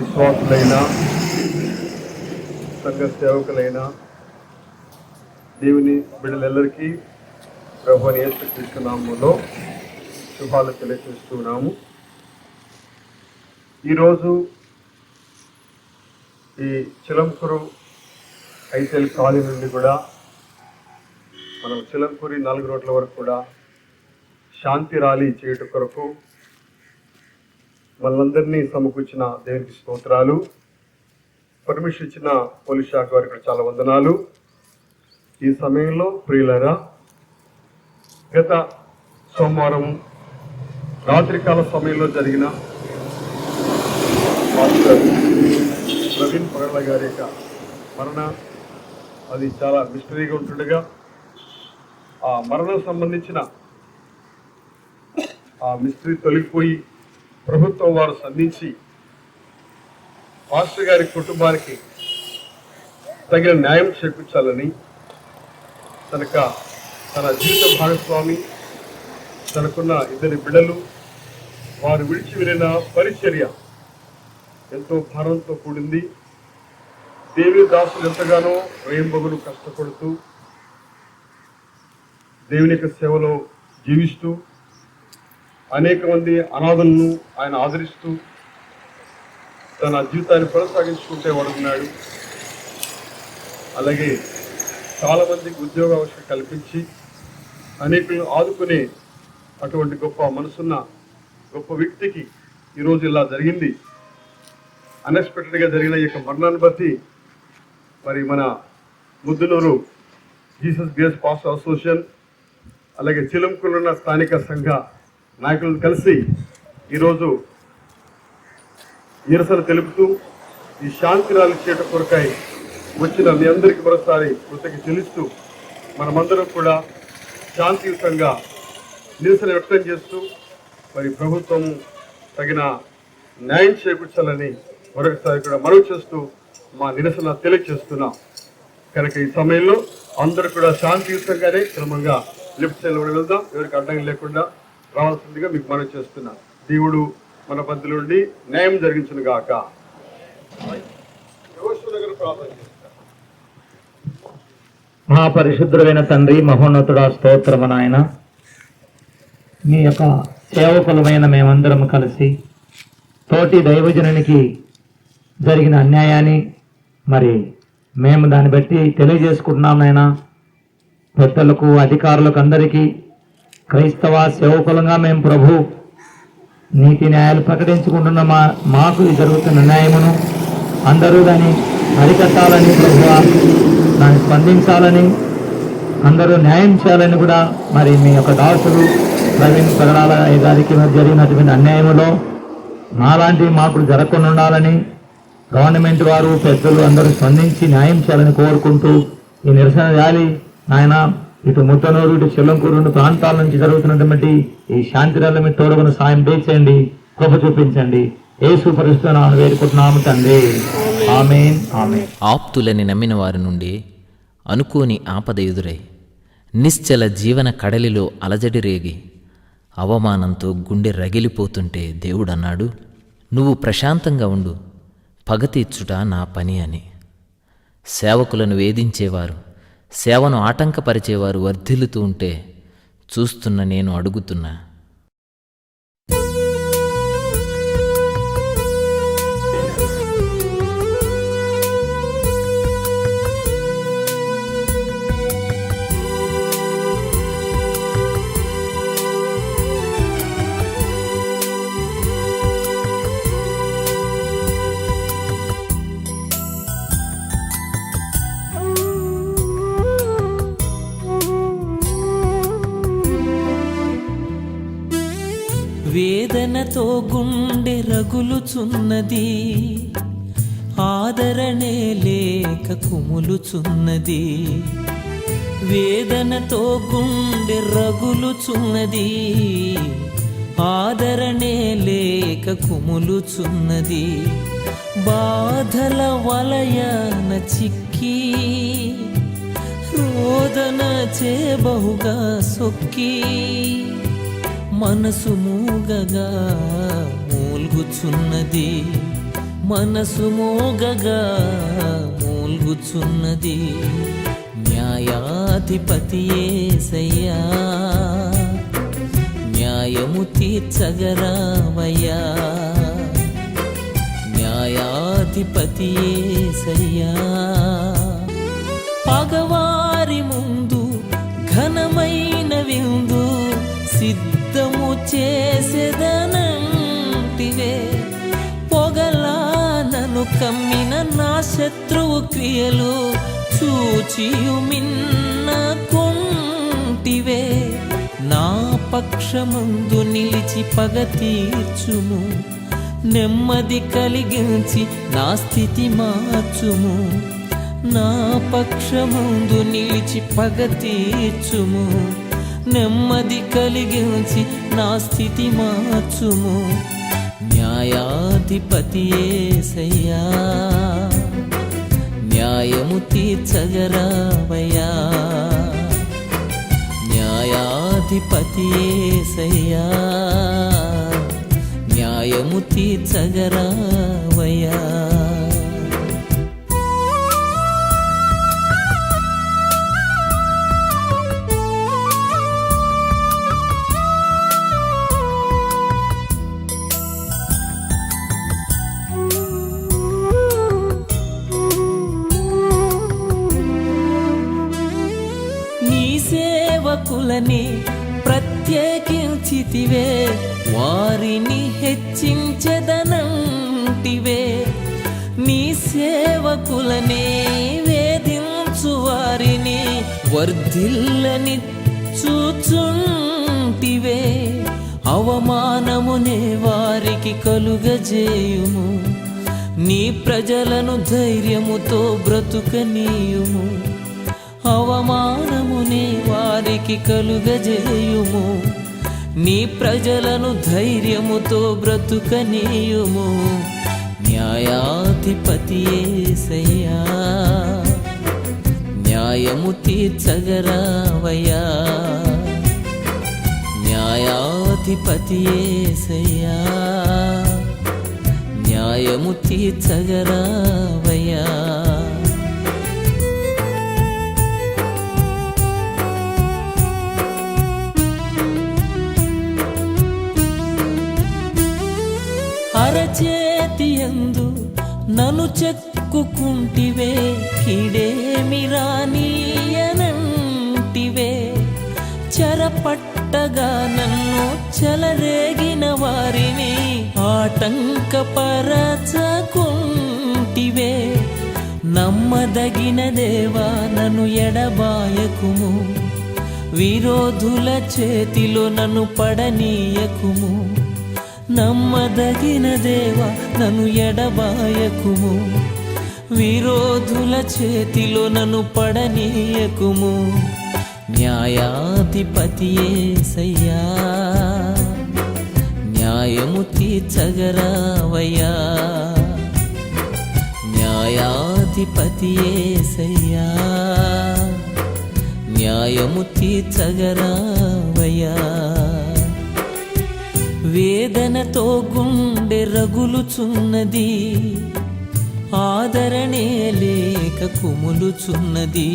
విశ్వాసులైన సంఘ సేవకులైన దేవుని బిడ్డలెల్లరికీ ప్రభుని యేసుక్రీస్తు శుభాలు తెలియజేస్తున్నాము ఈరోజు ఈ చిలంకురు ఐసెల్ కాలనీ నుండి కూడా మనం చిలంకూరి నాలుగు రోడ్ల వరకు కూడా శాంతి ర్యాలీ చేయటం కొరకు మనందరినీ సమకూర్చిన దేవునికి స్తోత్రాలు. పర్మిషన్ ఇచ్చిన పోలీస్ శాఖ వారికి కూడా చాలా వందనాలు. ఈ సమయంలో ప్రియులరా గత సోమవారం రాత్రికాల సమయంలో జరిగిన ప్రవీణ్ పగళ్ళ గారి యొక్క మరణ అది చాలా మిస్టరీగా ఉంటుండగా ఆ మరణం సంబంధించిన ఆ మిస్టరీ తొలగిపోయి ప్రభుత్వం వారు సంధించి మాస్టర్ గారి కుటుంబానికి తగిన న్యాయం చేకూర్చాలని తనక తన జీవిత భాగస్వామి తనకున్న ఇద్దరి బిడ్డలు వారు విడిచి వెళ్ళిన పరిచర్య ఎంతో భారంతో కూడింది. దేవి దాసులు ఎంతగానో రేంబగులు కష్టపడుతూ దేవుని యొక్క సేవలో జీవిస్తూ అనేక మంది అనాథులను ఆయన ఆదరిస్తూ తన జీవితాన్ని కొనసాగించుకుంటే వాడున్నాడు అలాగే చాలా మందికి ఉద్యోగ అవకాశం కల్పించి అనేకులను ఆదుకునే అటువంటి గొప్ప మనసున్న గొప్ప వ్యక్తికి ఈరోజు ఇలా జరిగింది. అన్ఎక్స్పెక్టెడ్గా జరిగిన ఈ యొక్క మరణాన్ని బట్టి మరి మన Muddanuru Jesus grace past association అలాగే చిలంకులున్న స్థానిక సంఘ నాయకులను కలిసి ఈరోజు నిరసన తెలుపుతూ ఈ శాంతి ర్యాలీ చేయడం కొరకై వచ్చిన మీ అందరికీ మరోసారి కృతజ్ఞ చెల్లిస్తూ మనమందరం కూడా శాంతియుతంగా నిరసన వ్యక్తం చేస్తూ మరి ప్రభుత్వం తగిన న్యాయం చేకూర్చాలని మరొకసారి కూడా మనవి చేస్తూ మా నిరసన తెలియజేస్తున్నాం. కనుక ఈ సమయంలో అందరూ కూడా శాంతియుతంగానే క్రమంగా లిఫ్ట్ సైడ్ వెళ్దాం. ఎవరికి అడ్డం లేకుండా రావాల్సిందిగా మీకు మనం చేస్తున్నా. దేవుడు మన మధ్య నుండి న్యాయం జరిగించను గాక. మా పరిశుద్ధుడైన తండ్రి మహోన్నతుడా స్తోత్రము నాయన. మీ యొక్క సేవకులమైన మేమందరం కలిసి తోటి దైవజనునికి జరిగిన అన్యాయాన్ని మరి మేము దాన్ని బట్టి తెలియజేసుకుంటున్నాం నాయన. పెద్దలకు అధికారులకు అందరికీ క్రైస్తవ సేవకులంగా మేము ప్రభు నీతి న్యాయాలు ప్రకటించుకుంటున్న మా మాకు జరుగుతున్న న్యాయమును అందరూ దాన్ని అరికట్టాలని ప్రభు దాన్ని స్పందించాలని అందరూ న్యాయం చేయాలని కూడా మరి మీ యొక్క దాసులు ప్రవీణ్ పగడాల గారికి జరిగినటువంటి అన్యాయంలో మాలాంటి మాకు జరగకుండా ఉండాలని గవర్నమెంట్ వారు పెద్దలు అందరూ స్పందించి న్యాయం చేయాలని కోరుకుంటూ ఈ నిరసన ర్యాలీ నాయన ఇటు ముత్తనూరు ఇటు చెల్లంకూరు రెండు ప్రాంతాల నుంచి జరుగుతున్నటువంటి ఈ శాంతి ర్యాలీ మీద తోడుగున సాయం చేయండి కృప చూపించండి. ఏసు పరిస్థితులను వేడుకుంటున్నాము తండ్రి. ఆమెన్ ఆమె ఆప్తులని నమ్మిన వారి నుండి అనుకోని ఆపద ఎదురై నిశ్చల జీవన కడలిలో అలజడి రేగి అవమానంతో గుండె రగిలిపోతుంటే దేవుడన్నాడు నువ్వు ప్రశాంతంగా ఉండు పగ తీర్చుట నా పని అని. సేవకులను వేధించేవారు సేవను ఆటంకపరిచేవారు వర్ధిల్లుతూ ఉంటే చూస్తున్న నేను అడుగుతున్నా వేదనతో గుండె రగులుచున్నది. ఆదరణే లేక కుములుచున్నది. వేదనతో గుండె రగులుచున్నది. ఆదరణే లేక కుములుచున్నది. బాధల వలయన చిక్కి రోదన చేబహుగా సొక్కి. మనసు మూగగా మూల్గుచున్నది. మనసు మోగగా మూల్గుచున్నది. న్యాయాధిపతి ఏసయ్యా న్యాయము తీర్చగరావయ్యా. న్యాయాధిపతి ఏసయ్యా పగవారి ముందు చేసేదనంటివే. పొగలా నన్ను కమ్మిన నా శత్రువు క్రియలు చూచియు మిన్న కొంటివే. నా పక్షముందు నిలిచి పగ తీర్చుము. నెమ్మది కలిగించి నా స్థితి మార్చుము. నా పక్షముందు నిలిచి పగ తీర్చుము. నెమ్మది కలిగించి నా స్థితి మార్చుము. న్యాయాధిపతి ఏసయ్యా న్యాయము తీర్చగరావయ్యా న్యాయాధిపతి ఏసయ్యా న్యాయము తీర్చగరావయ్యా సేవకులని ప్రత్యేకించితివే వారిని హెచ్చించదనంటివే. నీ సేవకులనే వేధించు వారిని వర్ధిల్లని చూచుంటివే. అవమానమునే వారికి కలుగజేయుము నీ ప్రజలను ధైర్యముతో బ్రతుకనీయుము. అవమానమునే వారికి కలుగజేయుము. నీ ప్రజలను ధైర్యముతో బ్రతుకనీయుము. న్యాయాధిపతి ఏసయ్యా న్యాయము తీర్చగరావయ్యా. న్యాయాధిపతి ఏసయ్యా న్యాయము తీర్చగరావయ్యా. అరచేతి ఎందు నన్ను చెక్కుకుంటివే కీడేమి రానియనంటివే. చెరపట్టగా నన్ను చెలరేగిన వారిని ఆటంకపరచకుంటివే. నమ్మదగిన దేవా నన్ను ఎడబాయకుము. విరోధుల చేతిలో నన్ను పడనీయకుము. నమ్మదగిన దేవ నన్ను ఎడబాయకుము. విరోధుల చేతిలో నన్ను పడనీయకుము. న్యాయాధిపతి ఏసయ్యా న్యాయము తీర్చగరావయ్యా. న్యాయాధిపతి ఏసయ్యా న్యాయము తీర్చగరావయ్యా. వేదనతో గుండె రగులుచున్నది ఆదరణే లేక కుములుచున్నది.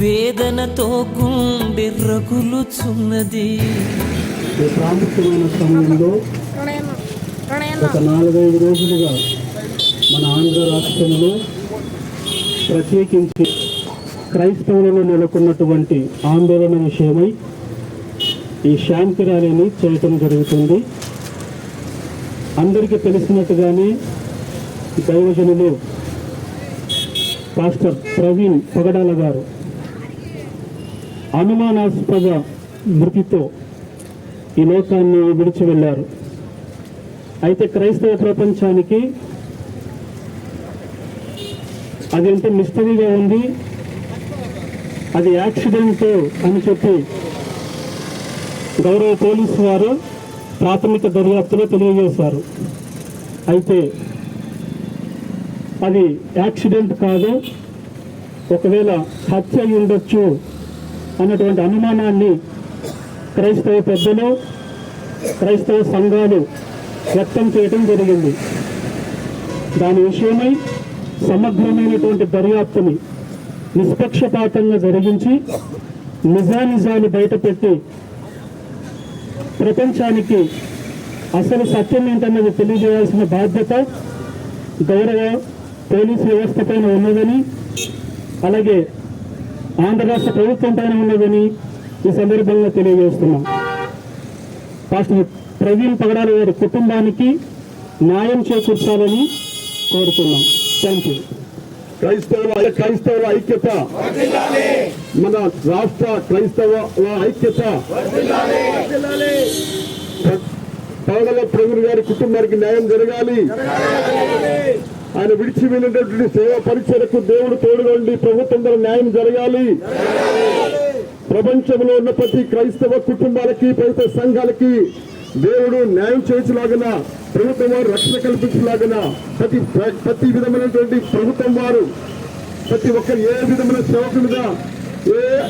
వేదనతో గుండె రగులుచున్నది. ఈ ప్రాముఖ్యమైన సమయంలో నాలుగైదు రోజులుగా మన ఆంధ్ర రాష్ట్రంలో ప్రత్యేకించి క్రైస్తవులను నెలకొన్నటువంటి ఆందోళన విషయమై ఈ శాంతి ర్యాలీని చేయటం జరుగుతుంది. అందరికీ తెలిసినట్టుగానే దైవజనులు పాస్టర్ ప్రవీణ్ పగడాల గారు అనుమానాస్పద మృతితో ఈ లోకాన్ని విడిచి వెళ్ళారు. అయితే క్రైస్తవ ప్రపంచానికి అది ఎంత మిస్టరీగా ఉంది? అది యాక్సిడెంట్ అని చెప్పి గౌరవ పోలీసు వారు ప్రాథమిక దర్యాప్తులో తెలియజేశారు. అయితే అది యాక్సిడెంట్ కాదు ఒకవేళ హత్య ఉండొచ్చు అన్నటువంటి అనుమానాన్ని క్రైస్తవ పెద్దలు క్రైస్తవ సంఘాలు వ్యక్తం చేయడం జరిగింది. దాని విషయమై సమగ్రమైనటువంటి దర్యాప్తుని నిష్పక్షపాతంగా జరిగించి నిజానిజాన్ని బయటపెట్టి ప్రపంచానికి అసలు సత్యం ఏంటన్నది తెలియజేయాల్సిన బాధ్యత గౌరవ పోలీసు వ్యవస్థ పైన ఉన్నదని అలాగే ఆంధ్ర రాష్ట్ర ప్రభుత్వం పైన ఉన్నదని ఈ సందర్భంగా తెలియజేస్తున్నాం. పాస్టర్ ప్రవీణ్ పగడాల గారి కుటుంబానికి న్యాయం చేకూర్చాలని కోరుతున్నాం. థ్యాంక్ యూ క్రైస్తవుల క్రైస్తవుల ఐక్యత. మన రాష్ట్ర క్రైస్తవ ఐక్యత. పవనల ప్రవీణ్ గారి కుటుంబానికి న్యాయం జరగాలి. ఆయన విడిచి వెళ్ళినటువంటి సేవా పరిచయకు దేవుడు తోడుగండి. ప్రభుత్వం ద్వారా న్యాయం జరగాలి. ప్రపంచంలో ఉన్న ప్రతి క్రైస్తవ కుటుంబాలకి ప్రభుత్వ సంఘాలకి దేవుడు న్యాయం చేసేలాగన ప్రభుత్వం వారు రక్షణ కల్పించలాగన ప్రతి ప్రతి విధమైనటువంటి ప్రభుత్వం వారు ప్రతి ఒక్కరు ఏ విధమైన సేవకులుగా ఏ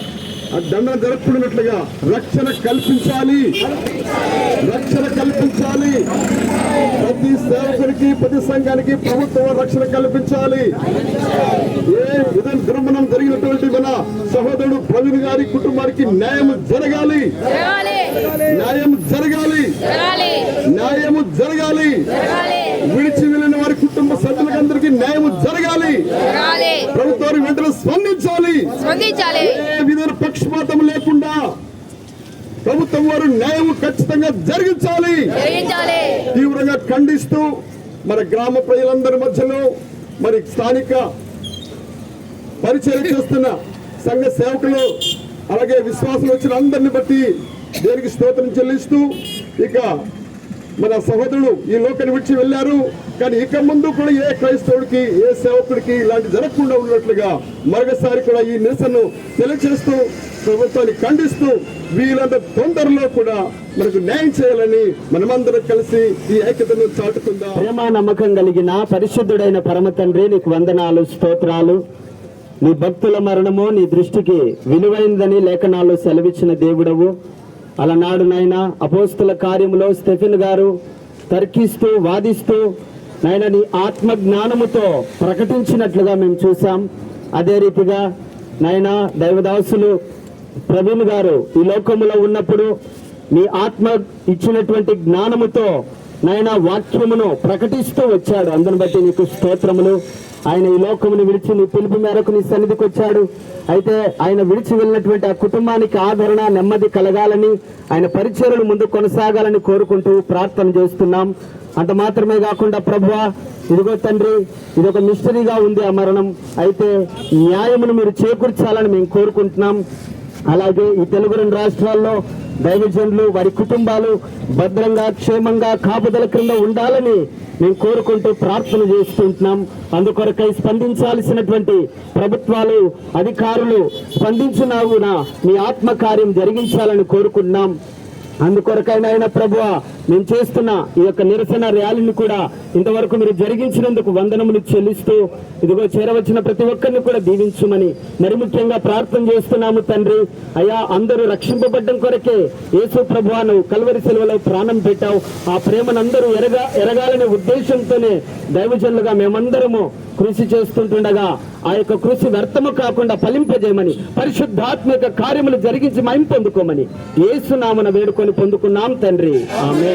దండ జరుపుకున్నట్లుగా రక్షణ కల్పించాలి. రక్షణ కల్పించాలి. ప్రతి సేవకునికి ప్రతి సంఘానికి ప్రభుత్వం రక్షణ కల్పించాలి. ఏ విధం దుర్మణం జరిగినటువంటి మన సహోదరుడు ప్రవీణ్ గారి కుటుంబానికి న్యాయం జరగాలి. న్యాయం జరగాలి. న్యాయము జరగాలి. విడిచి వెళ్ళిన వారి కుటుంబ సభ్యులకందరికీ న్యాయం జరగాలి. జరగాలి. ప్రభుత్వాన్ని వెంటనే స్పందించాలి. విధమైన పక్షపాతం లేకుండా ప్రభుత్వం వారు న్యాయం ఖచ్చితంగా జరిగించాలి. తీవ్రంగా ఖండిస్తూ మన గ్రామ ప్రజలందరి మధ్యలో మరి స్థానిక పరిచయం చేస్తున్న సంఘ సేవకులు అలాగే విశ్వాసం వచ్చిన అందరిని బట్టి దేనికి స్తోత్రం చెల్లిస్తూ ఇక మన సహోదరుడు ఈ లోకాన్ని విడిచి వెళ్ళారు. కానీ ఇక ముందు కూడా ఏ క్రైస్తవుడికి ఏ సేవకుడికి ఇలాంటి జరగకుండా ఉన్నట్లుగా మరొకసారి కూడా ఈ నిరసనను తెలియజేస్తూ ప్రభుత్వాన్ని ఖండిస్తూ వీళ్ళంత తొందరలో కూడా మనకు న్యాయం చేయాలని మనమందరం కలిసి ఈ ఐక్యతను చాటుకుందాం. ప్రేమ నమ్మకం కలిగిన పరిశుద్ధుడైన పరమ తండ్రి నీకు వందనాలు స్తోత్రాలు. నీ భక్తుల మరణము నీ దృష్టికి విలువైందని లేఖనాలు సెలవిచ్చిన దేవుడవు. అలనాడు నాయన అపోస్తుల కార్యములో స్టెఫిన్ గారు తర్కిస్తూ వాదిస్తూ నాయన నీ ఆత్మ జ్ఞానముతో ప్రకటించినట్లుగా మేము చూసాం అదే రీతిగా నాయన దైవదాసులు ప్రవీణ్ గారు ఈ లోకములో ఉన్నప్పుడు మీ ఆత్మ ఇచ్చినటువంటి జ్ఞానముతో నాయన వాక్యమును ప్రకటిస్తూ వచ్చాడు. అందుని బట్టి నీకు స్తోత్రములు. ఆయన ఈ లోకమును విడిచి నీ పిలుపు మేరకు నీ సన్నిధికి వచ్చాడు. అయితే ఆయన విడిచి వెళ్ళినటువంటి ఆ కుటుంబానికి ఆదరణ నెమ్మది కలగాలని ఆయన పరిచయలు ముందు కొనసాగాలని కోరుకుంటూ ప్రార్థన చేస్తున్నాం. అంత మాత్రమే కాకుండా ప్రభువా ఇదిగో తండ్రి ఇది ఒక మిస్టరీగా ఉంది ఆ మరణం. అయితే న్యాయమును మీరు చేకూర్చాలని మేము కోరుకుంటున్నాం. అలాగే ఈ తెలుగు రెండు రాష్ట్రాల్లో దైవజనులు వారి కుటుంబాలు భద్రంగా క్షేమంగా కాపుదల క్రింద ఉండాలని మేము కోరుకుంటూ ప్రార్థన చేస్తుంటున్నాం. అందుకొరకై స్పందించాల్సినటువంటి ప్రభుత్వాలు అధికారులు స్పందించినావున మీ ఆత్మకార్యం జరిగించాలని కోరుకుంటున్నాం. అందుకొరకైనా ఆయన ప్రభువ మేము చేస్తున్న ఈ యొక్క నిరసన ర్యాలీని కూడా ఇంతవరకు మీరు జరిగించినందుకు వందనములు చెల్లిస్తూ ఇదిగో చేరవచ్చిన ప్రతి ఒక్కరిని కూడా దీవించుమని మరి ముఖ్యంగా ప్రార్థన చేస్తున్నాము తండ్రి. అయ్యా అందరూ రక్షింపబడ్డం కొరకే యేసు ప్రభువాను కల్వరి సెలవులో ప్రాణం పెట్టావు. ఆ ప్రేమను అందరూ ఎరగా ఎరగాలనే ఉద్దేశంతోనే దైవజనులుగా మేమందరము కృషి చేస్తుంటుండగా ఆ యొక్క కృషి వ్యర్థము కాకుండా ఫలింపజేయమని పరిశుద్ధాత్మక కార్యములు జరిగించి మైంపొందుకోమని ఏసునామన వేడుకొని పొందుకున్నాం తండ్రి. ఆమె